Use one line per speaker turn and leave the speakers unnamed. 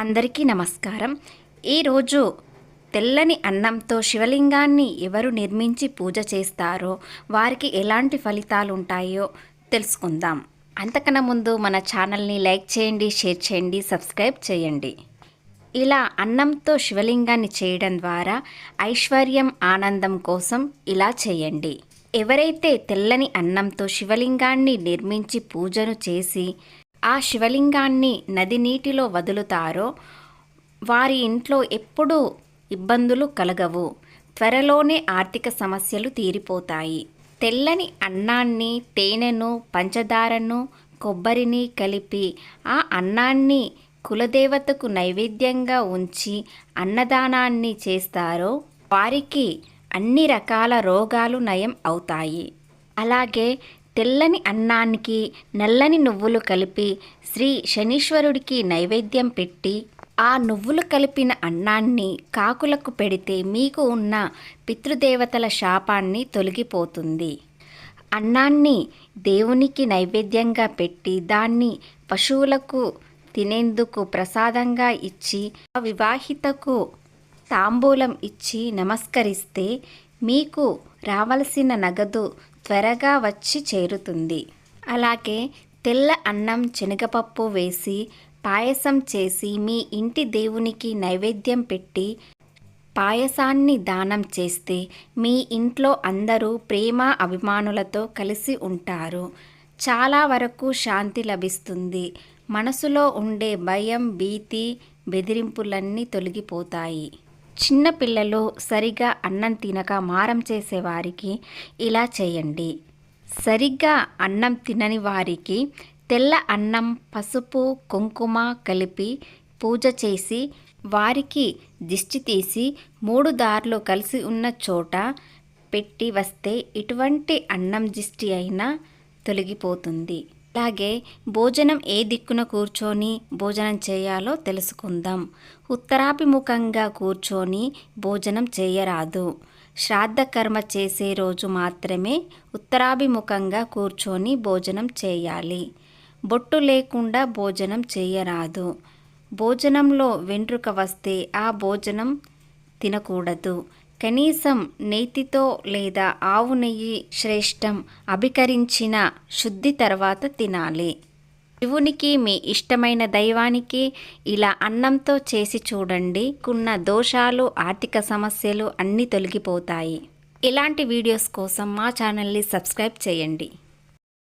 అందరికీ నమస్కారం. ఈరోజు తెల్లని అన్నంతో శివలింగాన్ని ఎవరు నిర్మించి పూజ చేస్తారో వారికి ఎలాంటి ఫలితాలు ఉంటాయో తెలుసుకుందాం. అంతకన్నా ముందు మన ఛానల్ని లైక్ చేయండి షేర్ చేయండి సబ్స్క్రైబ్ చేయండి. ఇలా అన్నంతో శివలింగాన్ని చేయడం ద్వారా ఐశ్వర్యం ఆనందం కోసం ఇలా చేయండి. ఎవరైతే తెల్లని అన్నంతో శివలింగాన్ని నిర్మించి పూజను చేసి ఆ శివలింగాన్ని నది నీటిలో వదులుతారో వారి ఇంట్లో ఎప్పుడూ ఇబ్బందులు కలగవు. త్వరలోనే ఆర్థిక సమస్యలు తీరిపోతాయి. తెల్లని అన్నాన్ని తేనెను పంచదారను కొబ్బరిని కలిపి ఆ అన్నాన్ని కులదేవతకు నైవేద్యంగా ఉంచి అన్నదానాన్ని చేస్తారో వారికి అన్ని రకాల రోగాలు నయం అవుతాయి. అలాగే తెల్లని అన్నానికి నల్లని నువ్వులు కలిపి శ్రీ శనీశ్వరుడికి నైవేద్యం పెట్టి ఆ నువ్వులు కలిపిన అన్నాన్ని కాకులకు పెడితే మీకు ఉన్న పితృదేవతల శాపాన్ని తొలగిపోతుంది. అన్నాన్ని దేవునికి నైవేద్యంగా పెట్టి దాన్ని పశువులకు తినేందుకు ప్రసాదంగా ఇచ్చి ఆ వివాహితకు తాంబూలం ఇచ్చి నమస్కరిస్తే మీకు రావలసిన నగదు త్వరగా వచ్చి చేరుతుంది. అలాగే తెల్ల అన్నం శనగపప్పు వేసి పాయసం చేసి మీ ఇంటి దేవునికి నైవేద్యం పెట్టి పాయసాన్ని దానం చేస్తే మీ ఇంట్లో అందరూ ప్రేమ అభిమానులతో కలిసి ఉంటారు. చాలా వరకు శాంతి లభిస్తుంది. మనసులో ఉండే భయం భీతి బెదిరింపులన్నీ తొలగిపోతాయి. చిన్న పిల్లలు సరిగా అన్నం తినక మారం చేసేవారికి ఇలా చేయండి. సరిగ్గా అన్నం తినని వారికి తెల్ల అన్నం పసుపు కుంకుమ కలిపి పూజ చేసి వారికి దిష్టి తీసి మూడు దారులు కలిసి ఉన్న చోట పెట్టి వస్తే ఇటువంటి అన్నం దిష్టి అయినా తొలగిపోతుంది. అలాగే భోజనం ఏ దిక్కున కూర్చొని భోజనం చేయాలో తెలుసుకుందాం. ఉత్తరాభిముఖంగా కూర్చొని భోజనం చేయరాదు. శ్రాద్ధ కర్మ చేసే రోజు మాత్రమే ఉత్తరాభిముఖంగా కూర్చొని భోజనం చేయాలి. బొట్టు లేకుండా భోజనం చేయరాదు. భోజనంలో వెంట్రుక వస్తే ఆ భోజనం తినకూడదు. కనీసం నేతితో లేదా ఆవు నెయ్యి శ్రేష్టం అభికరించిన శుద్ధి తర్వాత తినాలి. శివునికి మీ ఇష్టమైన దైవానికి ఇలా అన్నంతో చేసి చూడండి. కున్న దోషాలు ఆర్థిక సమస్యలు అన్నీ తొలగిపోతాయి. ఇలాంటి వీడియోస్ కోసం మా ఛానల్ని సబ్స్క్రైబ్ చేయండి.